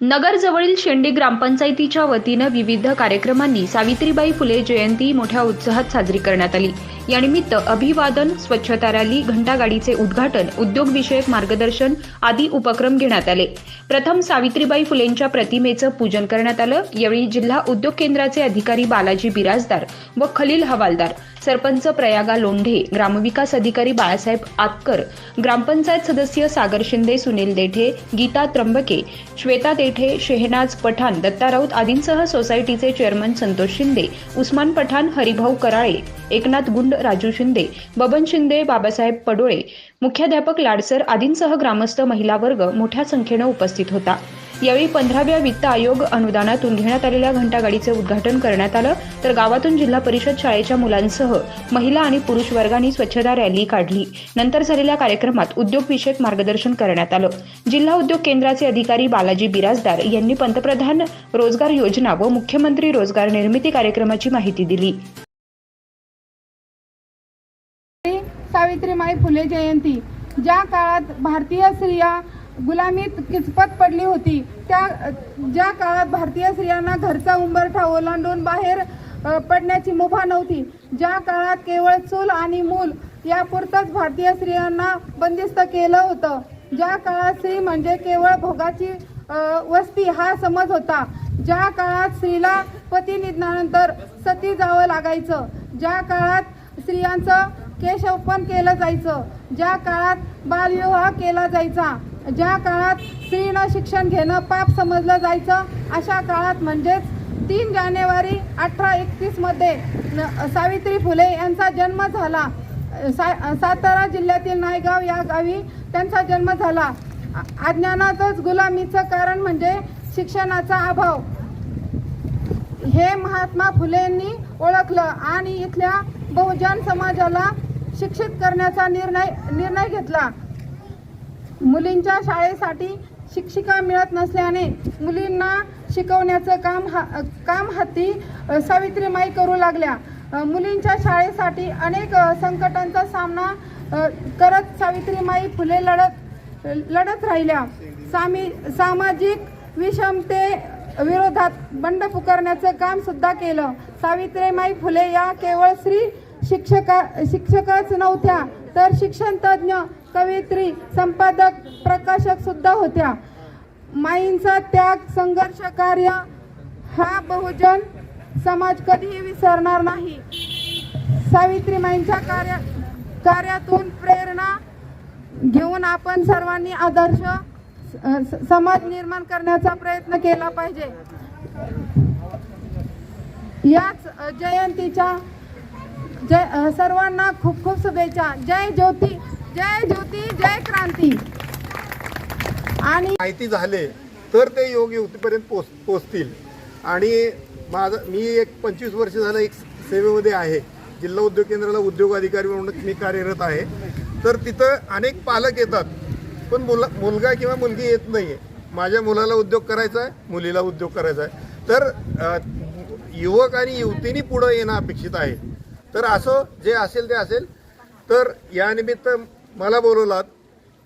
नगरजवळील शेंडी ग्रामपंचायतीच्या वतीनं विविध कार्यक्रमांनी सावित्रीबाई फुले जयंती मोठ्या उत्साहात साजरी करण्यात आली. यानिमित्त अभिवादन स्वच्छता रॅली घंटागाडीचे उद्घाटन उद्योगविषयक मार्गदर्शन आदी उपक्रम घेण्यात आले. प्रथम सावित्रीबाई फुलेंच्या प्रतिमेचं पूजन करण्यात आलं. यावेळी जिल्हा उद्योग केंद्राचे अधिकारी बालाजी बिराजदार व खलील हवालदार सरपंच प्रयागा लोंढे ग्रामविकास अधिकारी बाळासाहेब आतकर ग्रामपंचायत सदस्य सागर शिंदे सुनील देठे गीता त्र्यंबके श्वेता देठे शेहनाज पठाण दत्ता राऊत आदींसह सोसायटीचे चेअरमन संतोष शिंदे उस्मान पठाण हरिभाऊ कराळे एकनाथ गुंड राजू शिंदे बबन शिंदे बाबासाहेब पडोळे मुख्याध्यापक लाडसर आदींसह ग्रामस्थ महिला वर्ग मोठ्या संख्येनं उपस्थित होता. यावेळी पंधराव्या वित्त आयोग अनुदानातून घेण्यात आलेल्या घंटागाडीचे उद्घाटन करण्यात आलं. तर गावातून जिल्हा परिषद शाळेच्या मुलांसह महिला आणि पुरुष वर्गांनी स्वच्छता रॅली काढली. नंतर झालेल्या कार्यक्रमात उद्योगविषयक मार्गदर्शन करण्यात आलं. जिल्हा उद्योग केंद्राचे अधिकारी बालाजी बिराजदार यांनी पंतप्रधान रोजगार योजना व मुख्यमंत्री रोजगार निर्मिती कार्यक्रमाची माहिती दिली. सावित्रीमाई फुले जयंती. ज्या काळात भारतीय स्त्रिया गुलामीत किचपत पडली होती. त्या ज्या काळात भारतीय स्त्रियांना घरचा उंबरठा ओलांडून बाहेर पडण्याची मुभा नव्हती ज्या काळात केवळ चूल आणि मूल यापुरतंच भारतीय स्त्रियांना बंदिस्त केलं होतं ज्या काळात स्त्री म्हणजे केवळ भोगाची वस्ती हा समज होता ज्या काळात स्त्रीला पती निधनानंतर सती जावं लागायचं ज्या काळात स्त्रियांचं केशवपन केलं जायचं ज्या काळात बालविवाह केला जायचा ज्या काळात स्त्रीनं शिक्षण घेणं पाप समजलं जायचं अशा काळात म्हणजेच तीन जानेवारी अठरा एकतीसमध्ये सावित्री फुले यांचा जन्म झाला. सा सातारा जिल्ह्यातील नायगाव या गावी त्यांचा जन्म झाला. अज्ञानातच गुलामीचं कारण म्हणजे शिक्षणाचा अभाव. हे महात्मा फुलेंनी ओळखलं आणि इथल्या बहुजन समाजाला शिक्षित करण्याचा निर्णय निर्णय घेतला. मुलींच्या शाळेसाठी शिक्षिका मिळत नसल्याने मुलींना शिकवण्याचं काम हा काम हाती सावित्रीमाई करू लागल्या. मुलींच्या शाळेसाठी अनेक संकटांचा सामना करत सावित्रीमाई फुले लढत लढत राहिल्या. सामी सामाजिक विषमते विरोधात बंड पुकारण्याचं काम सुद्धा केलं. सावित्रीमाई फुले या केवळ स्त्री शिक्षका शिक्षकच नव्हत्या तर शिक्षण तज्ज्ञ कवयित्री संपादक प्रकाशक सुद्धा होत्या. माईंचा त्याग संघर्ष कार्य हा बहुजन समाज कधीही विसरणार नाही. सावित्रीमाईंच्या कार्य कार्यातून प्रेरणा घेऊन आपण सर्वांनी आदर्श समाज निर्माण करण्याचा प्रयत्न केला पाहिजे. याच जयंतीच्या जय सर्वांना खूप खूप शुभेच्छा. जय ज्योती जय क्रांती आणि माहिती झाले तर ते योग युवतीपर्यंत पोच पोचतील. आणि माझं मी एक पंचवीस वर्ष झालं एक सेवेमध्ये आहे. जिल्हा उद्योग केंद्राला उद्योग अधिकारी म्हणून मी कार्यरत आहे. तर तिथं अनेक पालक येतात. पण मुला मुलगा किंवा मुलगी येत नाही आहे माझ्या मुलाला उद्योग करायचा आहे मुलीला उद्योग करायचा आहे. तर युवक आणि युवतींनी पुढं येणं अपेक्षित आहे. तर असं जे असेल ते असेल. तर यानिमित्त मला बोलवलात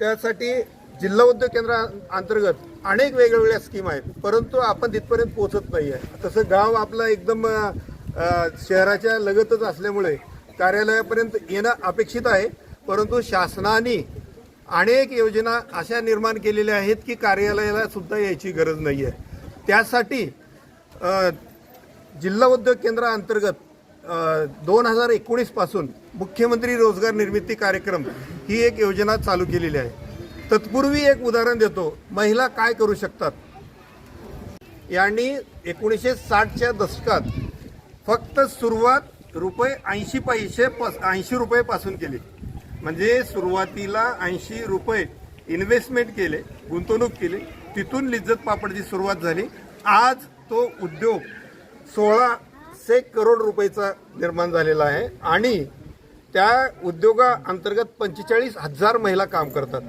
त्यासाठी जिल्हा उद्योग केंद्रा अंतर्गत अनेक वेगवेगळ्या स्कीम आहेत. परंतु आपण तिथपर्यंत पोहोचत नाही आहे तसं गाव आपलं एकदम शहराच्या लगतच असल्यामुळे कार्यालयापर्यंत येणं अपेक्षित आहे. परंतु शासनाने अनेक योजना अशा निर्माण केलेल्या आहेत की कार्यालयाला सुद्धा यायची गरज नाही आहे त्यासाठी जिल्हा उद्योग केंद्राअंतर्गत दोन हजार एकोणीसपासून मुख्यमंत्री रोजगार निर्मिती कार्यक्रम ही एक योजना चालू केलेली आहे. तत्पूर्वी एक उदाहरण देतो. महिला काय करू शकतात? यांनी एकोणीसशे साठच्या दशकात फक्त सुरुवात रुपये ऐंशी पैसे ऐंशी रुपयेपासून केली. म्हणजे सुरुवातीला ऐंशी रुपये इन्व्हेस्टमेंट केले गुंतवणूक केली. तिथून लिज्जत पापडची सुरुवात झाली. आज तो उद्योग सोळा सोळाशे करोड रुपयेचा निर्माण झालेला आहे आणि त्या उद्योगाअंतर्गत पंचेचाळीस हजार महिला काम करतात.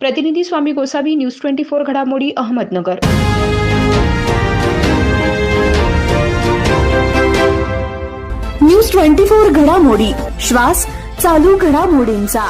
प्रतिनिधी Swami Gosavi news twenty four घडामोडी अहमदनगर. न्यूज ट्वेंटी फोर घडामोडी श्वास चालू घडामोडींचा.